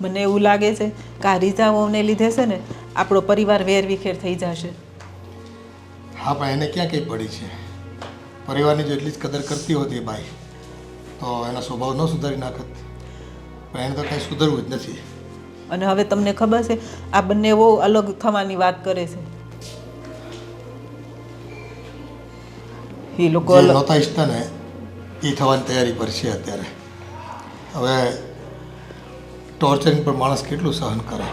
મને એવું લાગે છે કે આ રીઝાઓને લીધે છે ને આપણો પરિવાર વેરવિખેર થઈ જશે. હા પણ એને ક્યાં કંઈ પડી છે? પરિવારની જો એટલી જ કદર કરતી હોતી ભાઈ બાઈ તો એનો સ્વભાવ ન સુધારી નાખત. પણ એને તો કંઈ સુધરવું જ નથી. અને હવે તમને ખબર છે આ બંને બહુ અલગ થવાની વાત કરે છે. એ લોકો નહોતા ઈચ્છતા ને એ થવાની તૈયારી પર છે અત્યારે. હવે ટોર્ચરિંગ પર માણસ કેટલું સહન કરે.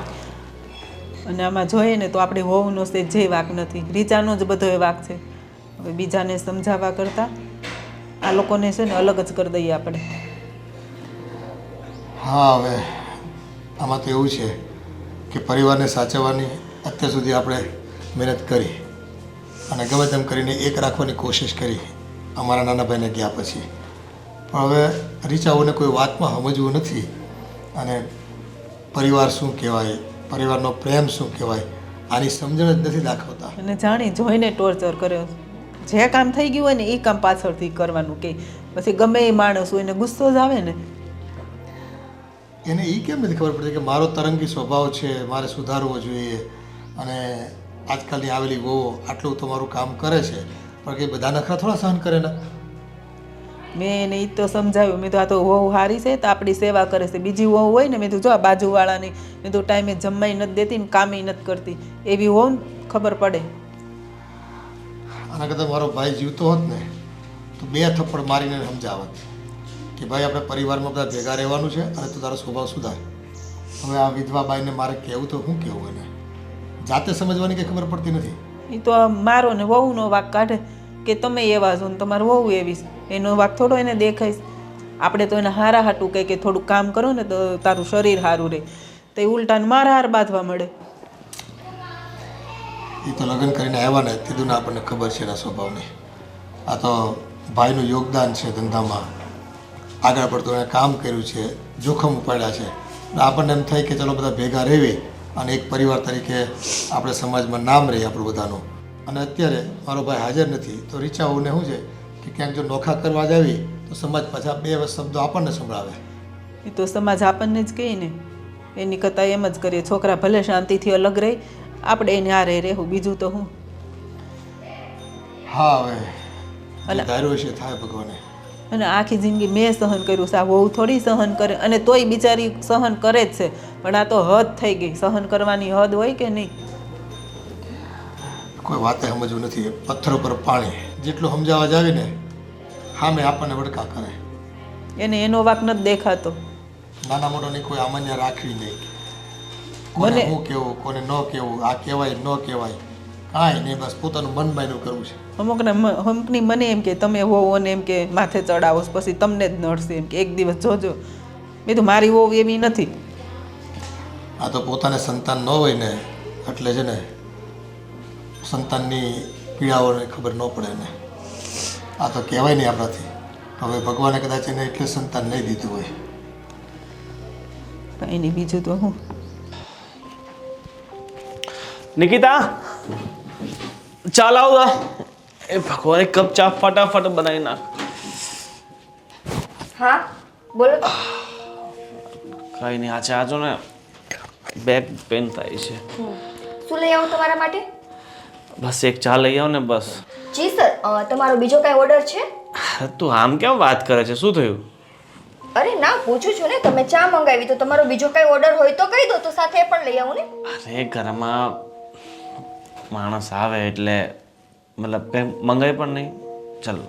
અને આમાં જોઈએ ને તો આપણે વહુનો છે જે વાક નથી. રીચાનો જ બધો એ વાક છે. હવે બીજાને સમજાવવા કરતાં આ લોકોને છે ને અલગ જ કરી દઈએ આપણે. હા હવે આમાં તો એવું છે કે પરિવારને સાચવવાની અત્યાર સુધી આપણે મહેનત કરી અને ગમે તેમ કરીને એક રાખવાની કોશિશ કરી અમારા નાના ભાઈને ગયા પછી. પણ હવે રીચાઓને કોઈ વાતમાં સમજવું નથી. અને પરિવાર શું કહેવાય પરિવારનો પ્રેમ શું કહેવાય આની સમજણ જ નથી દાખવતા. અને જાણી જોઈને ટોર્ચર કર્યો. જે કામ થઈ ગયું હોય ને એ કામ પાછળથી કરવાનું કે પછી ગમે એ માણસ હોય એને ગુસ્સો જ આવે ને. એને એ કેમ નથી ખબર પડતી કે મારો તરંગી સ્વભાવ છે મારે સુધારવો જોઈએ અને આજકાલની આવેલી વહુ આટલું તમારું કામ કરે છે પણ કે બધા નખરા થોડા સહન કરે ને? મેં એને એ તો સમજાવ્યું. મેં તો આ તો વહુ હારી છે તો આપણી સેવા કરે છે. બીજી વહુ હોય ને મેં તો જો આ બાજુવાળાની મેં તો ટાઈમે જમવાય નથી દેતી ને કામે નથી કરતી. એવી હોવ ખબર પડે. આના કરતાં મારો ભાઈ જીવતો હોત ને તો બે થપ્પડ મારીને સમજાવત કે ભાઈ આપણે પરિવારમાં બધા ભેગા રહેવાનું છે અને તું તારો સ્વભાવ સુધાર. હવે આ વિધવા બાઈને મારે કહેવું તો શું કહેવું એને? જાતે સમજવાની કંઈ ખબર પડતી નથી. એ તો મારો ને વહુનો વાક કાઢે કે તમે એવા છો ને તમારું વહુ એવી છે. એનો વાક થોડો એને દેખાય આપણે તો એને હારા હાટું કહે કે થોડું કામ કરો ને તો તારું શરીર સારું રહે. તો એ ઉલટાને માર હાર બાંધવા મળે. એ તો લગ્ન કરીને આવ્યા ને, કીધું ને આપણને ખબર છે એના સ્વભાવની. આ તો ભાઈનું યોગદાન છે ધંધામાં. આગળ પડતું એણે કામ કર્યું છે, જોખમ ઉપાડ્યા છે. આપણને એમ થાય કે ચલો બધા ભેગા રહેવી અને એક પરિવાર તરીકે આપણે સમાજમાં નામ રહે આપણું બધાનું. અને અત્યારે મારો ભાઈ હાજર નથી, તો રીચાઓને શું છે? ક્યાંક જો નોખા કરવા જાવી તો સમાજ પાછા બે શબ્દો આપણને સંભળાવે. એ તો સમાજ આપણને જ કહે ને. એની કરતાં એમ જ કરીએ છોકરા ભલે શાંતિથી અલગ રહે આપણે એને હારે રહેવું બીજું તો હું? હા હવે. ધાર્યું છે થાય ભગવાને. અને આખી જિંદગી મેં સહન કર્યું છે આ વહુ થોડી સહન કરે અને તોય બિચારી સહન કરે જ છે. પણ આ તો હદ થઈ ગઈ સહન કરવાની હદ હોય કે નહીં? કોઈ વાતે સમજવું નથી પથ્થર ઉપર પાણી જેટલું સમજાવવા જાવે ને સામે આપણને વડકા કરે. એને એનો વાક નથી દેખાતો. નાના મોટોની કોઈ અમાન્ય રાખવી નહીં. કોને હું કેવું કોને ન કેવું આ કહેવાય ન કહેવાય કાંઈ નહીં બસ પોતાનું મન બાયનું કરવું છે. અમુકને અમુકની મને એમ કે તમે હોવો ને એમ કે માથે ચડાવો પછી તમને જ નડશે. એમ કે એક દિવસ જોજો. મેં તો મારી હોવ એવી નથી. આ તો પોતાને સંતાન ન હોય ને એટલે છે ને સંતાનની પીડાઓને ખબર ન પડે ને. આ તો કહેવાય નહીં આપણાથી. હવે ભગવાને કદાચ એને એટલે સંતાન નહીં દીધું હોય. કંઈ નહીં બીજું તો હું? નિકિતા ચાલ આવ એ ભગવાન એક કપ ચા ફટાફટ બનાવી નાખ. હા બોલો. કઈ નહીં આ ચા જો ને બેક પેન થાય છે. શું લઈ આવું તમારા માટે? બસ એક ચા લઈ આવ ને બસ. જી સર તમારો બીજો કાંઈ ઓર્ડર છે? તું આમ કેમ વાત કરે છે? શું થયું? અરે ના પૂછું છું ને તમે ચા મંગાવી તો તમારો બીજો કાંઈ ઓર્ડર હોય તો કહી દો તો સાથે એ પણ લઈ આવું ને. અરે ઘરમાં માણસ આવે એટલે મતલબ કંઈ મંગાઈ પણ નહીં. ચાલ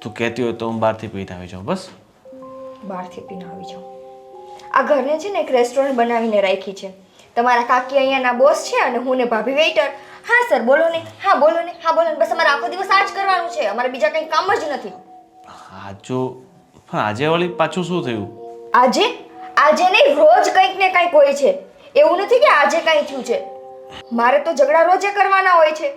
તું કહેતી હોય તો હું બહારથી પીને આવી જાઉં બસ. બહારથી પીને આવી જાઉં. આ ઘરને છે ને એક રેસ્ટોરન્ટ બનાવીને રાખી છે. તમારા કાકી અહીંયાના બોસ છે અને હું ને ભાભી વેઇટર હા સર બોલો ને. હા બોલો ને. હા બોલો ને. બસ અમારે આખો દિવસ આ જ કરવાનું છે. અમારે બીજા કંઈ કામ જ નથી. આજુ પણ આજે વાળી પાછું શું થયું? આજે? આજે નહીં રોજ કંઈક ને કંઈક હોય છે. એવું નથી કે આજે કંઈ થયું છે. મારે તો ઝઘડા રોજે કરવાના હોય છે.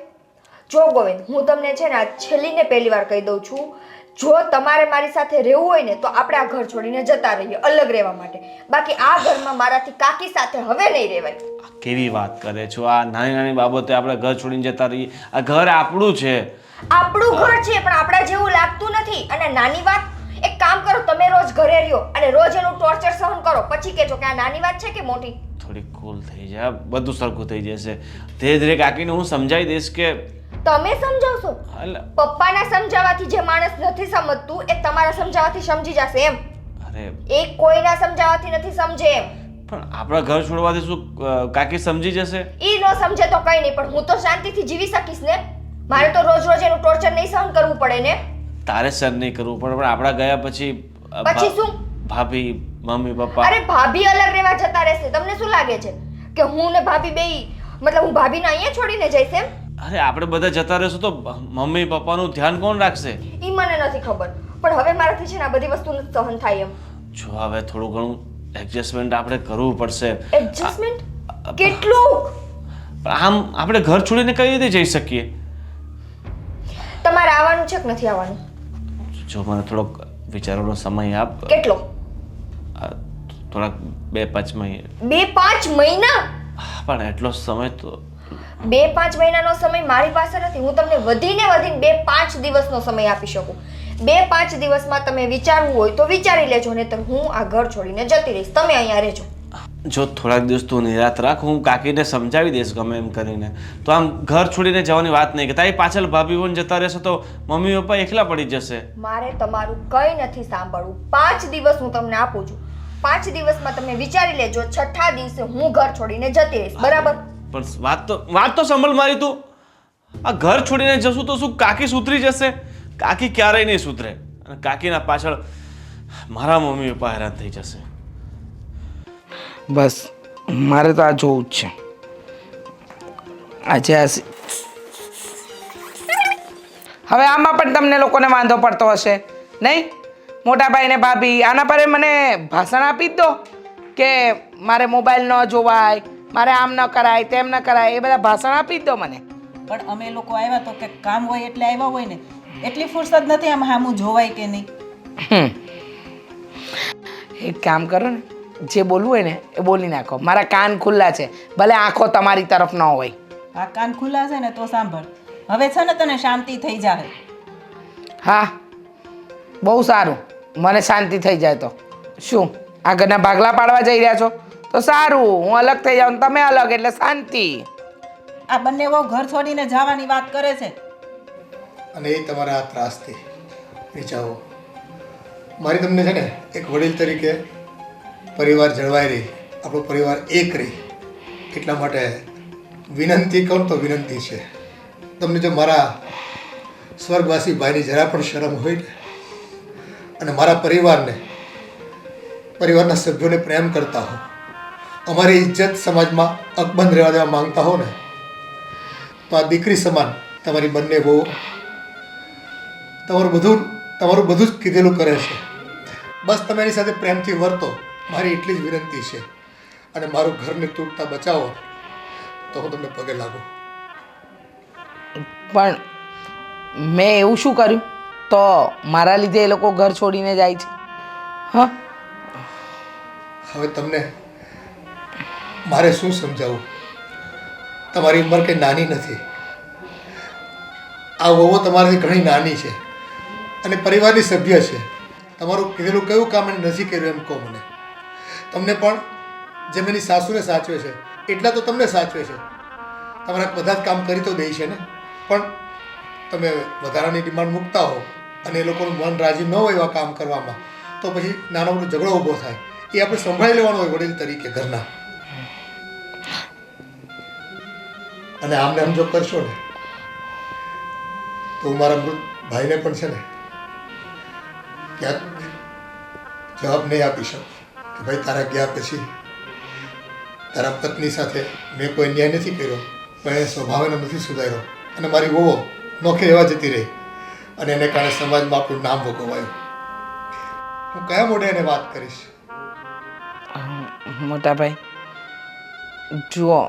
જો ગોવિંદ હું તમને છે ને આ છેલ્લી ને પહેલી વાર કહી દઉં છું જો તમારે મારી સાથે રહેવું હોય ને તો આપણે આ ઘર છોડીને જતા રહીએ અલગ રહેવા માટે. બાકી આ ઘરમાં મારાથી કાકી સાથે હવે નહીં રહેવાય. કેવી વાત કરે છો? આ નાની નાની બાબતે આપણે ઘર છોડીને જતા રહીએ. આ ઘર આપણું છે. આપણું ઘર છે પણ આપણા જેવું લાગતું નથી. અને નાની વાત એક કામ કરો તમે રોજ ઘરે રહ્યો અને રોજ એનું ટોર્ચર સહન કરો. પછી કહેજો કે આ નાની વાત છે કે મોટી? થોડી કુલ થઈ જાય. બધું સરખું થઈ જશે. ધીરે ધીરે કાકીને હું સમજાવી દઈશ કે તમે સમજાવશો? પપ્પાના સમજાવવાથી જે માણસ નથી સમજતું એ તમારા સમજાવવાથી સમજી જશે એમ. અરે. એ કોઈના સમજાવવાથી નથી સમજે એમ. પણ આપણા ઘર છોડવાથી શું કાકી સમજી જશે? એ ન સમજે તો કઈ નહીં પણ હું તો શાંતિથી જીવી શકીશ ને. મારે તો રોજ રોજ એનું ટોર્ચર નહીં સહન કરવું પડે ને. તારે સહન નહીં કરવું પડે પણ આપણા ગયા પછી પછી શું? ભાભી મમ્મી પપ્પા. અરે ભાભી અલગ રહેવા જતા રહેશે. તમને શું લાગે છે? કે હું ને ભાભી બેય મતલબ હું ભાભીને અહીંયા છોડીને જઈશ એમ? અરે આપણે બધા જતા રહેશું તો મમ્મી પપ્પાનું ધ્યાન કોણ રાખશે? એ મને નથી ખબર. પણ હવે મારાથી છે ને આ બધી વસ્તુ સહન થાય એમ. જો હવે થોડું ઘણું એડજસ્ટમેન્ટ આપણે કરવું પડશે. એડજસ્ટમેન્ટ કેટલું? પણ આમ આપણે ઘર છોડીને કઈ રીતે જઈ શકીએ? તમારે આવવાનું છે કે નથી આવવાનું? જો મને થોડોક વિચારવાનો સમય આપ. કેટલો? થોડાક બે પાંચ મહિના બે પાંચ મહિના? પણ એટલો સમય તો બે પાંચ મહિનાનો સમય મારી પાસે નથી. હું તમને વધીને વધીને બે પાંચ દિવસનો સમય આપી શકું. બે પાંચ દિવસમાં તમે વિચારવું હોય તો વિચારી લેજો નહીતર હું આ ઘર છોડીને જતી રહીશ. તમે અહીંયા રહેજો. જો થોડાક દિવસ તું નિરાત રાખ. હું કાકીને સમજાવી દઈશ ગમે એમ કરીને. તો આમ ઘર છોડીને જવાની વાત નહીં કે તારી પાછળ ભાભી બોન જતા રહેશે તો મમ્મી પપ્પા એકલા પડી જશે. મારે તમારું કંઈ નથી સાંભળવું. પાંચ દિવસ હું તમને આપું છું. પાંચ દિવસમાં તમે વિચારી લેજો છઠ્ઠા દિવસે હું ઘર છોડીને જતી રહીશ. બરાબર? પણ વાત તો વાત તો સંભળ મારી તું. આ ઘર છોડીને જશું તો શું કાકી સુધરી જશે? કાકી ક્યારેય નહીં સુધરે. અને કાકીના પાછળ મારા મમ્મી પપ્પા હેરાન થઈ જશે. બસ, મારે તો આ જોવું જ છે. આજે આ હવે આમાં પણ તમને લોકોને વાંધો પડતો હશે, નહીં? મોટા ભાઈને ભાભી, આના પર મને ભાષણ આપી જ દો કે મારે મોબાઈલ ન જોવાય મારે આમ ન કરાય તેમ ન કરાય એ બધા ભાષણ આપી દો મને. પણ અમે લોકો આવ્યા તો કે કામ હોય એટલે આવ્યા હોય ને એટલી ફુરસદ નથી આમ હામું જોવાય કે નહીં. એક કામ કરો ને જે બોલવું હોય ને એ બોલી નાખો. મારા કાન ખુલ્લા છે ભલે આંખો તમારી તરફ ન હોય. આ કાન ખુલ્લા છે ને તો સાંભળ. હવે છે ને તને શાંતિ થઈ જાય હા બહુ સારું. મને શાંતિ થઈ જાય તો. શું આ ઘરના ભાગલા પાડવા જઈ રહ્યા છો? તો સારું હું અલગ થઈ જાઉં તમે અલગ એટલે શાંતિ. આ બંને વહુ ઘર છોડીને જવાની વાત કરે છે. અને એ તમારા આ ત્રાસથી. વિચારો મારી તમને છે ને એક વડીલ તરીકે પરિવાર જળવાઈ રહી. આપણો પરિવાર એક રહી. એટલા માટે વિનંતી કહું તો વિનંતી છે. તમને જો મારા સ્વર્ગવાસી ભાઈની જરા પણ શરમ હોય ને અને મારા પરિવારને પરિવારના સભ્યોને પ્રેમ કરતા હો અમારી ઇજ્જત સમાજમાં અકબંધ રહેવા દેવા માંગતા હો ને તો આ દીકરી સમાન તમારી બંને બહુ તમારું બધું તમારું બધું જ કીધેલું કરે છે. બસ તમે એની સાથે પ્રેમથી વર્તો. મારી એટલી જ વિનંતી છે. અને મારું ઘરને તૂટતા બચાવો તો હું તમને પગે લાગુ. પણ મેં એવું શું કર્યું? તો મારા લીધે એ લોકો ઘર છોડીને જાય છે. હા. હવે તમને મારે શું સમજાવવું તમારી ઉંમર કંઈ નાની નથી. આ વહુ તમારાથી ઘણી નાની છે અને પરિવારની સભ્ય છે. તમારું કીધેલું કયું કામ એને નથી કર્યું એમ કહો મને. તમને પણ જેમ એની સાસુને સાચવે છે, એટલા તો તમને સાચવે છે. તમારા બધા જ કામ કરી તો દે છે ને? પણ તમે વધારાની ડિમાન્ડ મૂકતા હો અને એ લોકોનું મન રાજી ન હોય એવા કામ કરવામાં, તો પછી નાનો મોટો ઝઘડો ઊભો થાય. એ આપણે સંભાળી લેવાનો હોય વડીલ તરીકે ઘરના. અને આમને આમ જો કરશો ને, તો હું મારા મૃત ભાઈને પણ છે ને, ક્યાંક જવાબ નહીં આપી શકું. કે ભાઈ, તારા ગયા પછી તારા પત્ની સાથે મેં કોઈ ન્યાય નથી કર્યો, પણ એ સ્વભાવને નથી સુધાર્યો. અને મારી વહુઓ નોખે એવા જતી રહી અને એને કારણે સમાજમાં આપણું નામ ભોગવાયું હું કયા મોઢે એને વાત કરીશ? મોટા ભાઈ જુઓ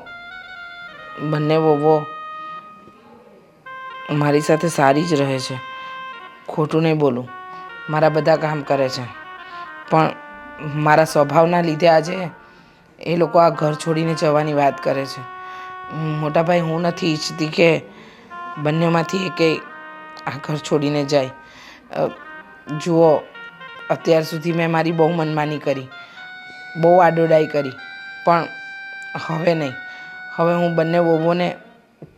બંને વોવો મારી સાથે સારી જ રહે છે. ખોટું નહીં બોલું. મારા બધા કામ કરે છે. પણ મારા સ્વભાવના લીધે આજે એ લોકો આ ઘર છોડીને જવાની વાત કરે છે. મોટા ભાઈ હું નથી ઈચ્છતી કે બંનેમાંથી એકે આ ઘર છોડીને જાય. જુઓ, અત્યાર સુધી મેં મારી બહુ મનમાની કરી. બહુ આડોડાઈ કરી. પણ હવે નહીં. હવે હું બંને વોવોને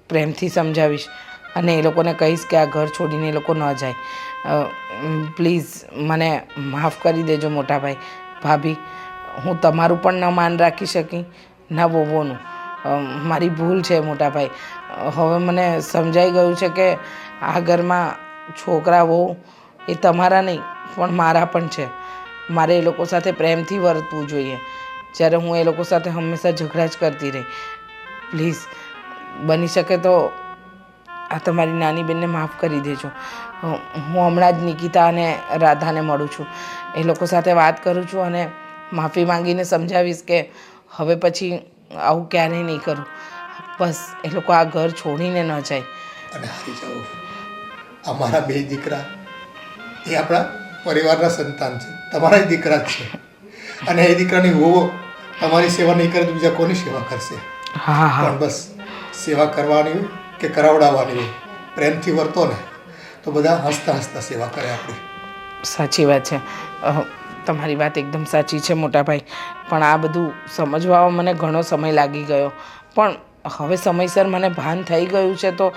પ્રેમથી સમજાવીશ અને એ લોકોને કહીશ કે આ ઘર છોડીને એ લોકો ન જાય. પ્લીઝ મને માફ કરી દેજો મોટા ભાઈ ભાભી, હું તમારું પણ ન માન રાખી શકી, ના વોવોનું મારી ભૂલ છે મોટા ભાઈ હવે મને સમજાઈ ગયું છે કે આ ઘરમાં છોકરા, વહુ એ તમારા નહીં, પણ મારા પણ છે. મારે એ લોકો સાથે પ્રેમથી વર્તવું જોઈએ. જ્યારે હું એ લોકો સાથે હંમેશા ઝઘડા જ કરતી રહી. પ્લીઝ, બની શકે તો આ તમારી નાની બેનને માફ કરી દેજો. હું હમણાં જ નિકિતા અને રાધાને મળું છું. એ લોકો સાથે વાત કરું છું અને માફી માંગીને સમજાવીશ કે હવે પછી આવું ક્યારેય નહીં કરું. બસ, એ લોકો આ ઘર છોડીને ન જાય. અમારા બે દીકરા, એ આપણા પરિવારના સંતાન છે. તમારા દીકરા જ છે. અને એ દીકરાની હોવો તમારી સેવા નહીં કરે તો બીજા કોની સેવા કરશે? પણ બસ સેવા કરવાની કે કરાવડાવવાની પ્રેમથી વર્તો ને તો બધા હસતા હસતા સેવા કરે આપણી. સાચી વાત છે. તમારી વાત એકદમ સાચી છે મોટાભાઈ. પણ આ બધું સમજવામાં મને ઘણો સમય લાગી ગયો. પણ હવે સમયસર મને ભાન થઈ ગયું છે તો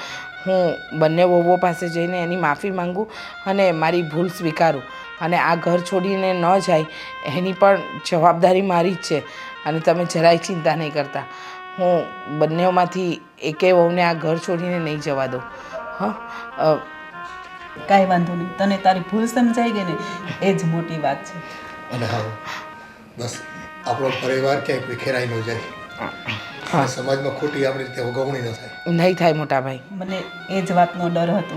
હું બંને વહુઓ પાસે જઈને એની માફી માંગુ અને મારી ભૂલ સ્વીકારું. અને આ ઘર છોડીને ન જાય એની પણ જવાબદારી મારી જ છે. અને તમે જરાય ચિંતા નહીં કરતા. હું બંનેમાંથી એકે વહુને આ ઘર છોડીને નહીં જવા દઉં. હા કાંઈ વાંધો નહીં. તને તારી ભૂલ સમજાઈ ગઈ ને એ જ મોટી વાત છે. અને હા બસ આપણો પરિવાર ક્યાંય વિખેરાઈ ન જાય. હા. સમાજમાં ખોટી આપણી રીતે ઉગવણી ન થાય. નહીં થાય મોટા ભાઈ. મને એ જ વાતનો ડર હતો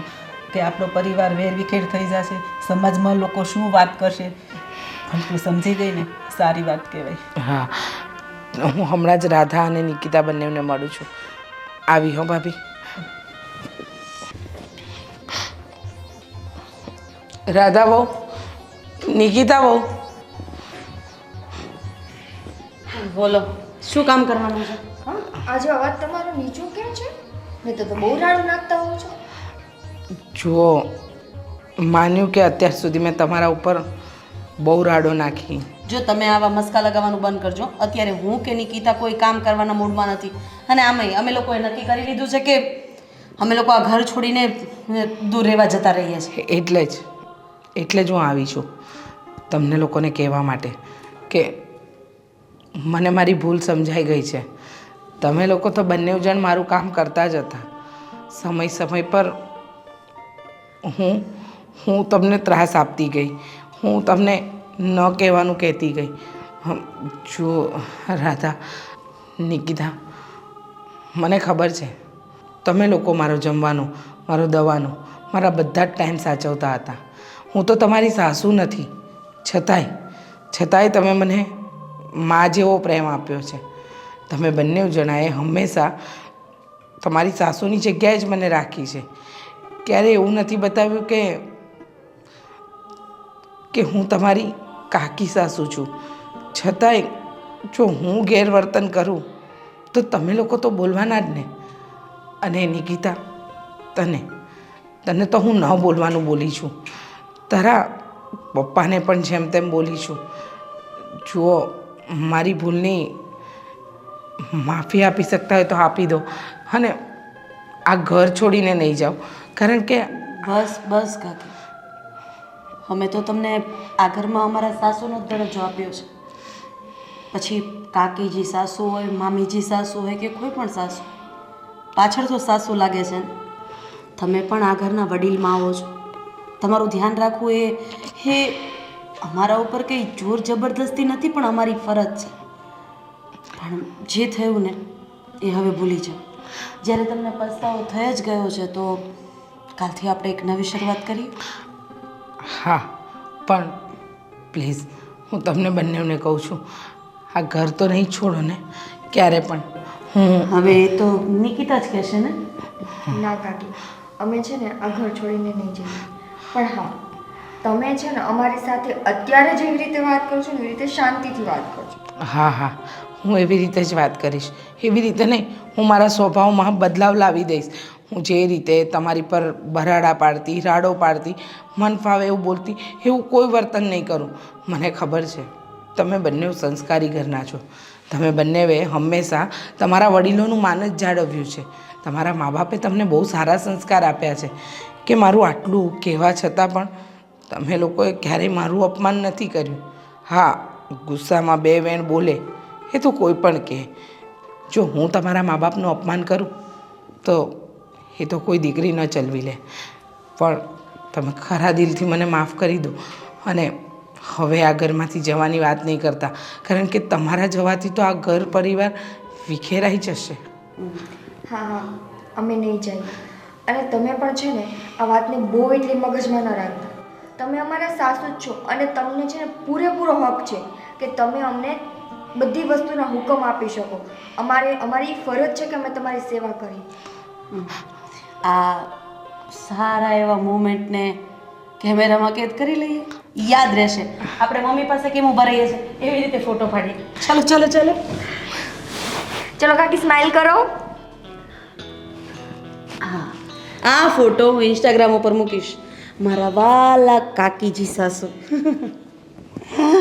કે આપણો પરિવાર વેરવિખેર થઈ જશે સમાજમાં લોકો શું વાત કરશે? પણ તું સમજી ગઈ ને સારી વાત કહેવાય. હા હું હમણાં જ રાધા અને નિકિતા બંનેને મળું છું. આવી હો ભાભી. રાધા બહુ નિકિતા બહુ બોલો શું કામ કરવાનું છે? આજે અવાજ તમારો નીચો કેમ છે? મેં તો બહુ રાડું નાખતા હોઉં છો. જુઓ માન્યું કે અત્યાર સુધી મેં તમારા ઉપર બહુ રાડો નાખી. જો તમે આવા મસ્કા લગાવવાનું બંધ કરજો. અત્યારે હું કે નિકિતા કોઈ કામ કરવાના મૂડમાં નથી. અને આમાંય અમે લોકોએ નક્કી કરી લીધું છે કે અમે લોકો આ ઘર છોડીને દૂર રહેવા જતા રહીએ છીએ. એટલે જ એટલે જ હું આવી છું તમને લોકોને કહેવા માટે કે મને મારી ભૂલ સમજાઈ ગઈ છે. તમે લોકો તો બંને જણ મારું કામ કરતા જ હતા. સમય સમય પર હું હું તમને ત્રાસ આપતી ગઈ. હું તમને ન કહેવાનું કહેતી ગઈ. જો રાધા, નિકિતા, મને ખબર છે, તમે લોકો મારો જમવાનો, મારો દવાનો, મારા બધા જ ટાઈમ સાચવતા હતા. હું તો તમારી સાસુ નથી. છતાંય છતાંય તમે મને મા જેવો પ્રેમ આપ્યો છે. તમે બંને જણાએ હંમેશા તમારી સાસુની જગ્યાએ જ મને રાખી છે. ક્યારેય એવું નથી બતાવ્યું કે કે હું તમારી કાકી સાસુ છું. છતાંય જો હું ગેરવર્તન કરું, તો તમે લોકો તો બોલવાના જ ને. અને નિકિતા તને તને તો હું ન બોલવાનું બોલી છું. તારા પપ્પાને પણ જેમ તેમ બોલી છું. જુઓ, મારી ભૂલની માફી આપી શકતા હોય તો આપી દો. અને આ ઘર છોડીને નહીં જાઓ. કારણ કે બસ બસ કાકી. અમે તો તમને આ ઘરમાં અમારા સાસુનો જ દરજ્જો આપ્યો છે. પછી કાકીજી સાસુ હોય, મામીજી સાસુ હોય કે કોઈ પણ સાસુ, પાછળ તો સાસુ લાગે છે ને. તમે પણ આ ઘરના વડીલમાં આવો છો. તમારું ધ્યાન રાખવું એ એ અમારા ઉપર કંઈ જોર જબરદસ્તી નથી, પણ અમારી ફરજ છે. પણ જે થયું ને, એ હવે ભૂલી જાઓ. જ્યારે તમને પસ્તાવો થઈ જ ગયો છે, તો કાલથી આપણે એક નવી શરૂઆત કરીએ. હા પણ પ્લીઝ હું તમને બંનેને કહું છું આ ઘર તો નહીં છોડો ને ક્યારે પણ. હું હવે એ તો નિકિતા જ કહેશે ને? ના કાકી અમે છે ને આ ઘર છોડીને નહીં જઈએ. પણ હા તમે છે ને અમારી સાથે અત્યારે જેવી રીતે વાત કરો છો ને એવી રીતે શાંતિથી વાત કરજો હા હા હું એવી રીતે જ વાત કરીશ. એવી રીતે નહીં હું મારા સ્વભાવમાં બદલાવ લાવી દઈશ. હું જે રીતે તમારી પર બરાડા પાડતી, રાડો પાડતી, મન ફાવે એવું બોલતી, એવું કોઈ વર્તન નહીં કરું. મને ખબર છે, તમે બંને સંસ્કારી ઘરના છો. તમે બંનેએ હંમેશા તમારા વડીલોનું માન જ જાળવ્યું છે. તમારા મા બાપે તમને બહુ સારા સંસ્કાર આપ્યા છે. કે મારું આટલું કહેવા છતાં પણ તમે લોકોએ ક્યારેય મારું અપમાન નથી કર્યું. હા, ગુસ્સામાં બે વેણ બોલે, એ તો કોઈ પણ કહે. જો હું તમારા મા બાપનું અપમાન કરું, તો એ તો કોઈ દીકરી ન ચલવી લે. પણ તમે ખરા દિલથી મને માફ કરી દો. અને હવે આ ઘરમાંથી જવાની વાત નહીં કરતા. કારણ કે તમારા જવાથી તો આ ઘર પરિવાર વિખેરાઈ જશે. હા હા. અમે નહીં જઈએ. અને તમે પણ છે ને આ વાતને બહુ એટલી મગજમાં ન રાખતા. તમે અમારા સાસુ જ છો અને તમને છે ને પૂરેપૂરો હક છે કે તમે અમને બધી વસ્તુના હુકમ આપી શકો. અમારે અમારી ફરજ છે કે અમે તમારી સેવા કરી આ સારા એવા મોમેન્ટને કેમેરામાં કેદ કરી લઈએ. યાદ રહેશે. આપણે મમ્મી પાસે કેમ ઊભા રહીએ છીએ? એવી રીતે ફોટો પાડીએ. ચાલો ચાલો ચાલો. ચલો કાકી સ્માઈલ કરો. હા. આ ફોટો હું ઇન્સ્ટાગ્રામ ઉપર મૂકીશ. મારા વાલા કાકીજી સાસુ.